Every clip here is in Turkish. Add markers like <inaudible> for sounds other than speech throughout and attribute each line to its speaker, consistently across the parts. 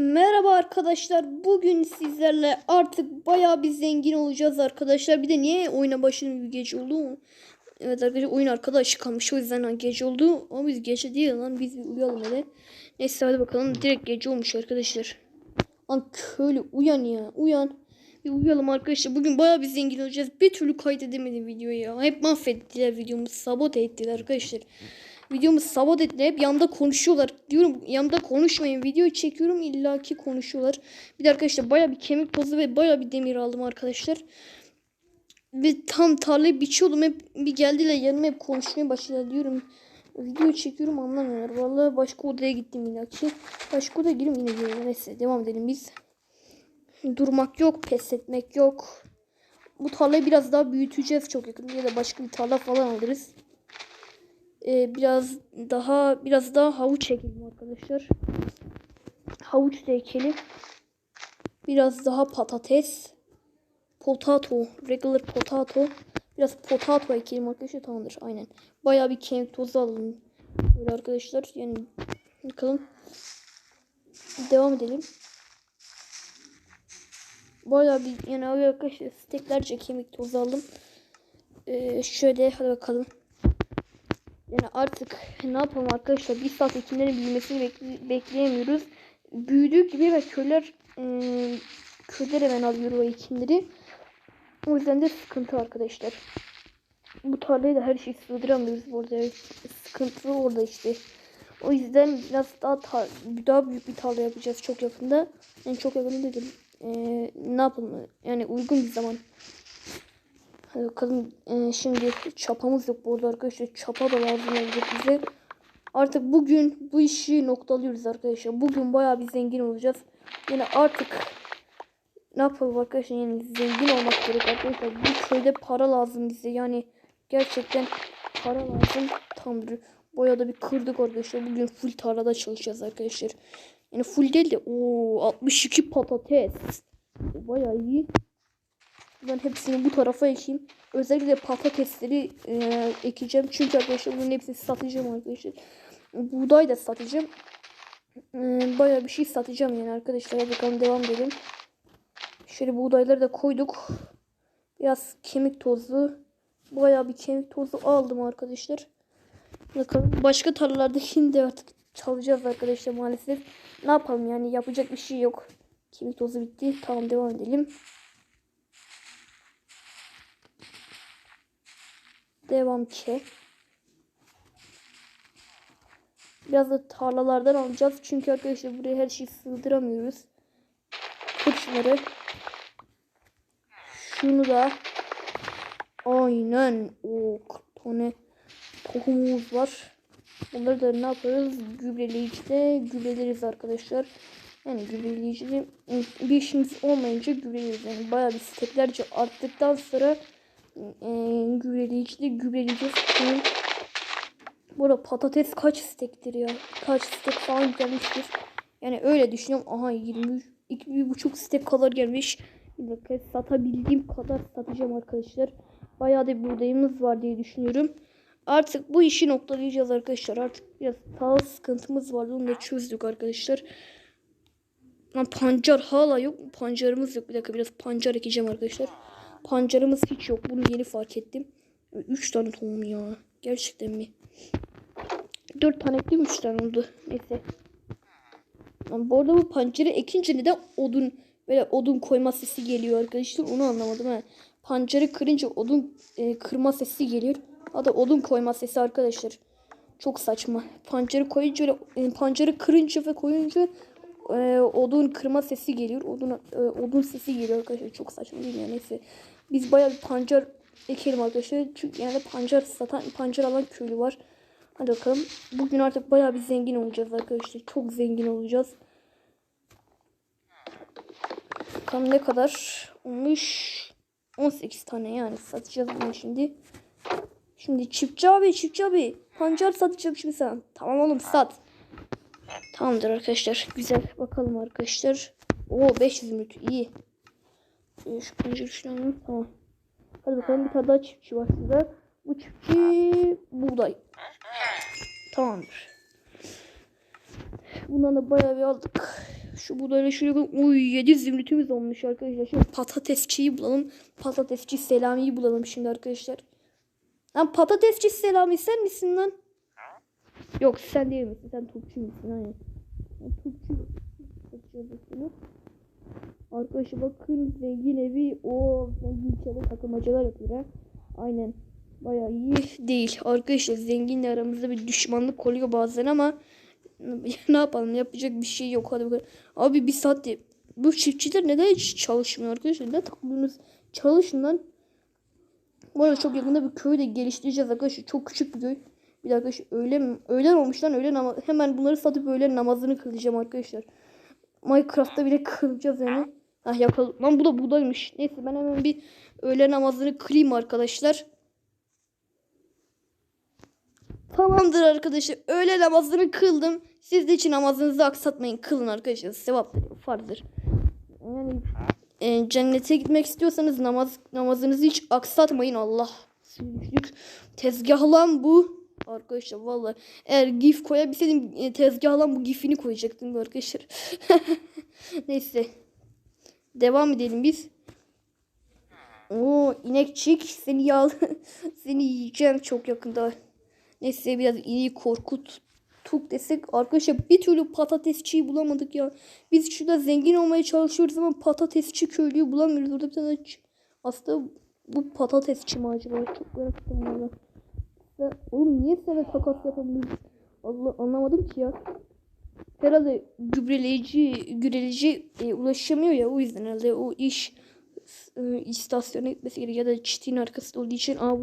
Speaker 1: Merhaba arkadaşlar. Bugün sizlerle artık bayağı bir zengin olacağız arkadaşlar. Bir de niye oyuna başladım bir gece oldu? Evet arkadaşlar oyun arkadaş kalmış o yüzden lan gece oldu. Ama biz gece değil lan biz bir uyuyalım hele. Neyse hadi bakalım direkt gece olmuş arkadaşlar. Lan köylü uyan ya uyan. Bir uyuyalım arkadaşlar. Bugün bayağı bir zengin olacağız. Bir türlü kaydedemedim videoyu ya. Hep mahvettiler videomuzu. Sabote ettiler arkadaşlar. Videomu sabot ettiler. Hep yanımda konuşuyorlar. Diyorum yanımda konuşmayın. Videoyu çekiyorum illaki konuşuyorlar. Bir de arkadaşlar bayağı bir kemik tozu ve bayağı bir demir aldım arkadaşlar. Ve tam tarlayı biçiyordum. Hep bir geldiler yanıma hep konuşmaya başladılar diyorum. Video çekiyorum anlamıyorlar. Vallahi başka odaya gittim illaki. Başka odaya gireyim yine diyorum. Neyse devam edelim biz. Durmak yok. Pes etmek yok. Bu tarlayı biraz daha büyüteceğiz çok yakın. Ya da başka bir tarla falan alırız. Ee, biraz daha biraz daha havuç ekelim arkadaşlar. Havuç da ekelim. Biraz daha patates. Potato. Regular potato. Biraz potato ekelim arkadaşlar. Tamamdır. Aynen. Bayağı bir kemik tozu alalım. Böyle arkadaşlar. Yani bakalım. Devam edelim. Bayağı bir yani arkadaşlar steklerce kemik tozu aldım. Ee, şöyle hadi bakalım. Yani artık ne yapalım arkadaşlar bir saat ekinlerin büyümesini bekle bekleyemiyoruz. Büyüdüğü gibi ve köller e, köller hemen alıyor o ekinleri. O yüzden de sıkıntı arkadaşlar. Bu tarlaya da her şeyi sığdıramıyoruz burada. Sıkıntı orada işte. O yüzden biraz daha daha büyük bir tarla yapacağız çok yakında. Yani çok yakında değil. Ee, ne yapalım? Yani uygun bir zaman. Hadi bakalım ee, şimdi çapamız yok burada arkadaşlar. Çapa da lazım olacak bize. Artık bugün bu işi noktalıyoruz arkadaşlar. Bugün bayağı bir zengin olacağız. Yani artık ne yapalım arkadaşlar yani zengin olmak gerek arkadaşlar. Bu köyde para lazım bize yani gerçekten para lazım. Tamdır. Bayağı da bir kırdık arkadaşlar. Bugün full tarlada çalışacağız arkadaşlar. Yani full değil de o 62 patates. Bayağı iyi. Ben hepsini bu tarafa ekeyim. Özellikle patatesleri e, ekeceğim. Çünkü arkadaşlar bunun hepsini satacağım arkadaşlar. Buğday da satacağım. E, bayağı bir şey satacağım yani arkadaşlar. Bakalım devam edelim. Şöyle buğdayları da koyduk. Biraz kemik tozu. Bayağı bir kemik tozu aldım arkadaşlar. Bakalım başka tarlalardakini <laughs> de artık çalacağız arkadaşlar maalesef. Ne yapalım yani yapacak bir şey yok. Kemik tozu bitti. Tamam devam edelim. Devam ki. Biraz da tarlalardan alacağız. Çünkü arkadaşlar buraya her şeyi sığdıramıyoruz. Kır şunları. Şunu da. Aynen. O 40 tane tohumumuz var. Bunları da ne yaparız? Gübreleyicide gübreleriz arkadaşlar. Yani gübreleyicide bir işimiz olmayınca gübreleriz. Yani bayağı bir steklerce arttıktan sonra e, gübreleyicide gübreleyeceğiz. Şimdi, bu arada patates kaç stektir ya? Kaç stek falan gelmiştir. Yani öyle düşünüyorum. Aha 23 2,5 stek kadar gelmiş. Bir dakika satabildiğim kadar satacağım arkadaşlar. Bayağı da buğdayımız var diye düşünüyorum. Artık bu işi noktalayacağız arkadaşlar. Artık biraz pahalı sıkıntımız vardı. Onu da çözdük arkadaşlar. Lan pancar hala yok. Pancarımız yok. Bir dakika biraz pancar ekeceğim arkadaşlar. Pancarımız hiç yok. Bunu yeni fark ettim. 3 tane tohum ya. Gerçekten mi? 4 tane ektim 3 tane oldu. Neyse. Yani bu arada bu pancarı ekince neden odun böyle odun koyma sesi geliyor arkadaşlar. Onu anlamadım ha. Pancarı kırınca odun e, kırma sesi geliyor. Hatta odun koyma sesi arkadaşlar. Çok saçma. Pancarı koyunca öyle, e, pancarı kırınca ve koyunca e, odun kırma sesi geliyor. Odun e, odun sesi geliyor arkadaşlar. Çok saçma değil mi? Yani. Neyse. Biz bayağı bir pancar ekelim arkadaşlar. Çünkü yani pancar satan, pancar alan köylü var. Hadi bakalım. Bugün artık bayağı bir zengin olacağız arkadaşlar. Çok zengin olacağız. Bakalım ne kadar olmuş. 18 tane yani satacağız bunu şimdi. Şimdi çiftçi abi çiftçi abi. Pancar satacağım şimdi sen. Tamam oğlum sat. Tamamdır arkadaşlar. Güzel. Bakalım arkadaşlar. Oo 500 zümrüt. iyi. Ee, şu şuna alalım. Tamam. Hadi bakalım bir tane daha çiftçi var size. Bu çiftçi buğday. Tamamdır. Bundan da bayağı bir aldık. Şu buğdayla koyalım. Uy 7 zümrütümüz olmuş arkadaşlar. Şimdi patatesçiyi bulalım. Patatesçi Selami'yi bulalım şimdi arkadaşlar. Lan patatesçi Selami sen misin lan? Yok sen değil misin? Sen Türkçü müsün? Aynen. Türkçü yazıyorsun. Arkadaşlar bakın zengin evi. o zengin içeride takılmacalar yapıyor ha. Aynen. Bayağı iyi değil. Arkadaşlar zenginle aramızda bir düşmanlık oluyor bazen ama <laughs> ne yapalım yapacak bir şey yok. Hadi. Abi bir saat de- bu çiftçiler neden hiç çalışmıyor arkadaşlar? Ne takılıyorsunuz? Çalışın lan. Bu arada çok yakında bir köyü de geliştireceğiz arkadaşlar. Çok küçük bir köy. Bir dakika arkadaşlar öğlen, öğlen olmuş lan öğlen ama hemen bunları satıp öğlen namazını kılacağım arkadaşlar. Minecraft'ta bile kılacağız yani. Ah yakalım. Lan bu da buğdaymış. Neyse ben hemen bir öğle namazını kılayım arkadaşlar. Tamamdır arkadaşlar. Öğle namazını kıldım. Siz de için namazınızı aksatmayın. Kılın arkadaşlar. Sevaptır. Farzdır. Yani e, cennete gitmek istiyorsanız namaz namazınızı hiç aksatmayın. Allah. Lan bu. Arkadaşlar vallahi eğer gif koyabilseydim e, tezgah lan bu gifini koyacaktım arkadaşlar. <laughs> Neyse. Devam edelim biz. Oo inekçik seni yağ <laughs> seni yiyeceğim çok yakında. Neyse biraz ineği korkut tuk desek arkadaşlar bir türlü patatesçiyi bulamadık ya. Biz şurada zengin olmaya çalışıyoruz ama patatesçi köylüyü bulamıyoruz. Orada bir tane aslında bu patatesçi mi acaba? Çok merak ettim valla. Oğlum niye sana takas yapamıyoruz? Allah anlamadım ki ya. Herhalde gübreleyici, gübreleyici e, ulaşamıyor ya o yüzden herhalde o iş e, istasyona gitmesi gerekiyor ya da çiftliğin arkasında olduğu için aa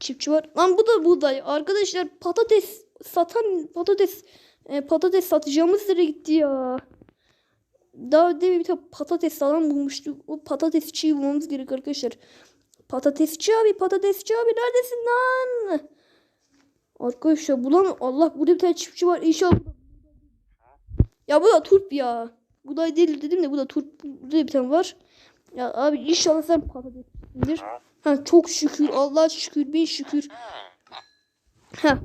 Speaker 1: çiftçi var. Lan bu da buğday. Arkadaşlar patates satan patates e, patates satacağımız yere gitti ya. Daha demin bir tane patates falan bulmuştuk. O patatesçiyi bulmamız gerek arkadaşlar. Patatesçi abi patatesçi abi neredesin lan? Arkadaşlar bulan Allah burada bir tane çiftçi var inşallah. Ya bu da turp ya. Buğday değil dedim de bu da turp. Burada bir tane var. Ya abi inşallah sen patatesçisindir. Ha çok şükür Allah şükür bin şükür. Ha.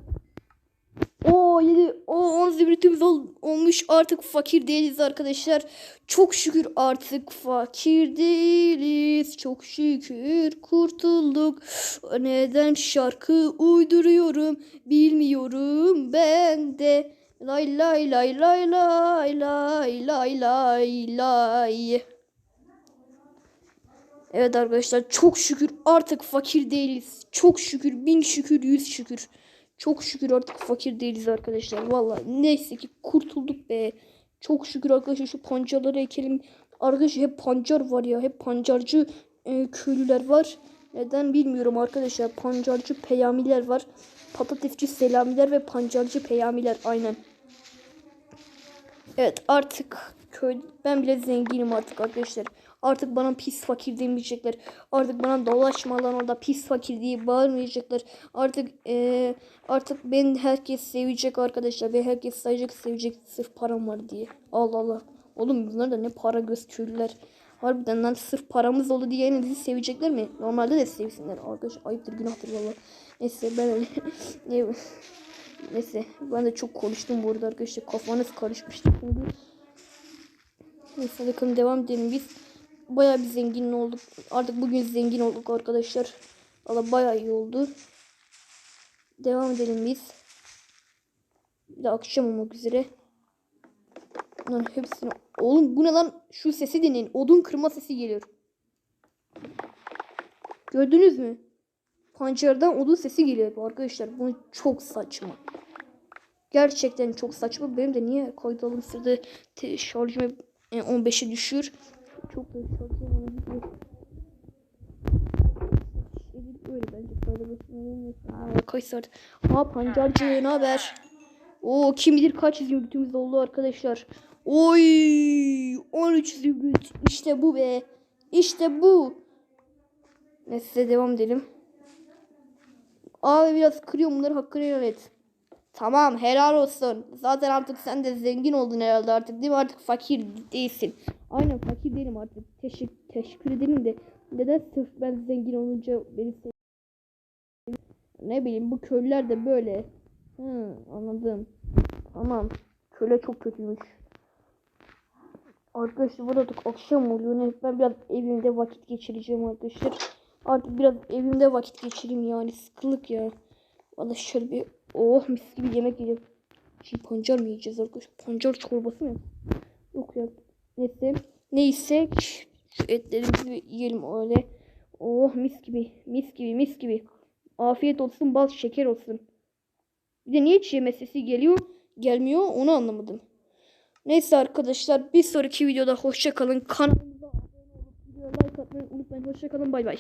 Speaker 1: O 7 o 10 zümrütümüz ol, olmuş artık fakir değiliz arkadaşlar. Çok şükür artık fakir değiliz. Çok şükür kurtulduk. Neden şarkı uyduruyorum bilmiyorum ben de. Lay lay lay lay lay lay lay lay lay. Evet arkadaşlar çok şükür artık fakir değiliz. Çok şükür bin şükür yüz şükür. Çok şükür artık fakir değiliz arkadaşlar. Vallahi neyse ki kurtulduk be. Çok şükür arkadaşlar şu pancarları ekelim. Arkadaşlar hep pancar var ya. Hep pancarcı e, köylüler var. Neden bilmiyorum arkadaşlar. Pancarcı peyamiler var. Patatesçi selamiler ve pancarcı peyamiler aynen. Evet artık köy ben bile zenginim artık arkadaşlar. Artık bana pis fakir demeyecekler. Artık bana dolaşma lan orada pis fakir diye bağırmayacaklar. Artık eee artık ben herkes sevecek arkadaşlar. Ve herkes sayacak sevecek sırf param var diye. Allah Allah. Oğlum bunlar da ne para göz köylüler. Harbiden lan sırf paramız oldu diye yine bizi sevecekler mi? Normalde de sevsinler. Arkadaş ayıptır günahtır valla. Neyse ben öyle. <laughs> Ne- Neyse ben de çok konuştum bu arada arkadaşlar. Kafanız karışmıştı. Neyse bakın devam edelim biz. Bayağı bir zengin olduk. Artık bugün zengin olduk arkadaşlar. Valla bayağı iyi oldu. Devam edelim biz. Bir de akşam olmak üzere. Lan hepsini... Oğlum bu ne lan? Şu sesi dinleyin. Odun kırma sesi geliyor. Gördünüz mü? Pancardan odun sesi geliyor arkadaşlar. Bu çok saçma. Gerçekten çok saçma. Benim de niye kaydalım sırada şarjım hep, e, 15'e düşüyor. Çok da şarjım ona gidiyor. Şey Öyle bence kaydalım. Aa, kaç saat. Aa pancarcı ne haber? Oo kim bilir kaç zümrütümüz oldu arkadaşlar. Oy 13 zümrüt. İşte bu be. İşte bu. Neyse devam edelim. Abi biraz kırıyorum bunları hakkını helal et. Tamam helal olsun. Zaten artık sen de zengin oldun herhalde artık değil mi? Artık fakir değilsin. Aynen fakir değilim artık. Teşekkür, teşekkür ederim de. Neden sırf ben zengin olunca beni Ne bileyim bu köylüler de böyle. Hı, anladım. Tamam. Köle çok kötüymüş. Arkadaşlar burada artık akşam oluyor. Ben biraz evimde vakit geçireceğim arkadaşlar. Artık biraz evimde vakit geçireyim yani. Sıkılık ya. Valla şöyle bir oh mis gibi yemek yiyeceğim. Şimdi pancar mı yiyeceğiz arkadaşlar? Pancar çorbası mı? Yok ya. Neyse. Neyse. Şu etlerimizi yiyelim öyle. Oh mis gibi. Mis gibi mis gibi. Afiyet olsun bal şeker olsun. Bir de niye hiç yeme sesi geliyor gelmiyor onu anlamadım. Neyse arkadaşlar bir sonraki videoda hoşça kalın. Kanalımıza abone olup like atmayı unutmayın. Hoşça kalın bay bay.